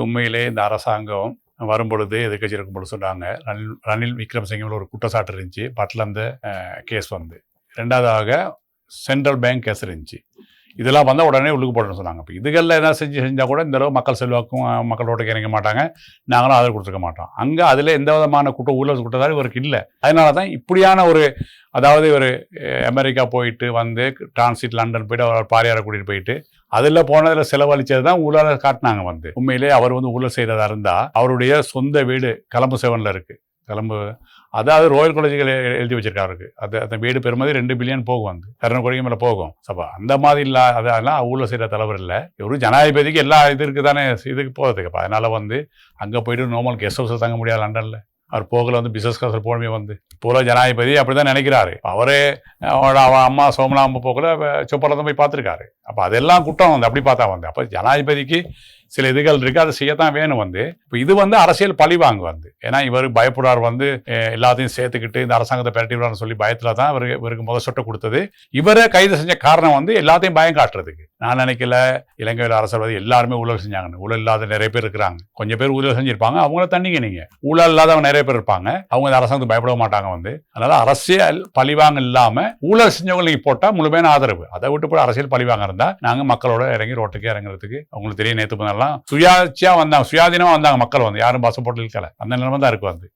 உண்மையிலே இந்த அரசாங்கம் வரும்பொழுது எதிர்கட்சி இருக்கும் பொழுது சொன்னாங்க. ரணில் ரணில் விக்ரமசிங்க ஒரு குற்றச்சாட்டு இருந்துச்சு. பட்டில் அந்த கேஸ் வந்து. ரெண்டாவதாக சென்ட்ரல் பேங்க் கேஸ் இருந்துச்சு. இதெல்லாம் வந்தால் உடனே உள்ளுக்கு போடணும்னு சொன்னாங்க. இப்போ இதுகளில் என்ன செஞ்சு செஞ்சால் கூட இந்த அளவு மக்கள் செல்வாக்கும் மக்களோட இறங்க மாட்டாங்க. நாங்களும் ஆதரவு கொடுத்துருக்க மாட்டோம். அங்கே அதில் எந்த விதமான குற்ற ஊழல் குற்றச்சாட்டு இவருக்கு இல்லை. அதனால தான் இப்படியான ஒரு அதாவது ஒரு அமெரிக்கா போயிட்டு வந்து டிரான்சிட் லண்டன் போயிட்டு அவர் பாரியாரை கூட்டிகிட்டு போயிட்டு அதில் போனதில் செலவழிச்சது தான் ஊழல காட்டினாங்க வந்து. உண்மையிலே அவர் வந்து ஊழல் செய்கிறதா இருந்தால் அவருடைய சொந்த வீடு கலம்பு செவனில் இருக்குது கலம்பு அதாவது ரோயல் காலேஜுகள் எழுதி வச்சிருக்காரு அவருக்கு அது அந்த வீடு பெருமதி ரெண்டு பில்லியன் போகும் வந்து இரநூறு கோடிக்கு மேலே போகும். சபா அந்த மாதிரி இல்லை அதெல்லாம் ஊழல் செய்கிற தலைவர் இல்லை. ஒரு ஜனாதிபதிக்கு எல்லா இது இருக்குது தானே இதுக்கு போகிறதுக்கு அதனால் வந்து அங்கே போயிட்டு நோமல் கெஸ்ட் ஹவுஸில் தங்க முடியாது லண்டனில். அவர் போகல வந்து பிசினஸ் கிளாஸில் போகணுமே வந்து. போல ஜனாதிபதி அப்படி தான் நினைக்கிறாரு. அவரே அவரோட அவன் அம்மா சோமலாம்பு போகல சொப்பரில் தான் போய் பார்த்துருக்காரு. அப்போ அதெல்லாம் குற்றம் வந்து அப்படி பார்த்தா வந்து. அப்போ ஜனாதிபதிக்கு சில இதுகள் இருக்கு அதை செய்யத்தான் வேணும் வந்து. இப்போ இது வந்து அரசியல் பழிவாங்க வந்து. ஏன்னா இவர் பயப்படுறார் வந்து எல்லாத்தையும் சேர்த்துக்கிட்டு இந்த அரசாங்கத்தை பிரட்டிவிடான்னு சொல்லி பயத்தில் தான் இவருக்கு இவருக்கு முத சொட்டை கொடுத்தது. இவரை கைது செஞ்ச காரணம் வந்து எல்லாத்தையும் பயம் காட்டுறதுக்கு. நான் நினைக்கல இலங்கையில் அரசியல்வாதி எல்லாருமே ஊழல் செஞ்சாங்கன்னு. ஊழல் இல்லாத நிறைய பேர் இருக்கிறாங்க. கொஞ்சம் பேர் ஊழல் செஞ்சிருப்பாங்க அவங்கள தண்ணிங்க நீங்கள் ஊழல் இல்லாதவங்க நிறைய பேர் இருப்பாங்க. அவங்க இந்த அரசாங்கத்துக்கு பயப்பட மாட்டாங்க வந்து. அதனால அரசியல் பழிவாங்க இல்லாமல் ஊழல் செஞ்சவங்களுக்கு போட்டால் முழுமையான ஆதரவு. அதை விட்டு போய் அரசியல் பழிவாங்க இருந்தால் நாங்கள் மக்களோட இறங்கி ரோட்டுக்கு இறங்குறதுக்கு அவங்களுக்கு தெரியும். நேற்று பண்ணலாம் சுயாட்சியா வந்தாங்க. சுயாதீனமா வந்தாங்க மக்கள் வந்து. யாரும் பஸ் போட்டு இருக்கல அந்த நிலைமை தான் இருக்கு வந்து.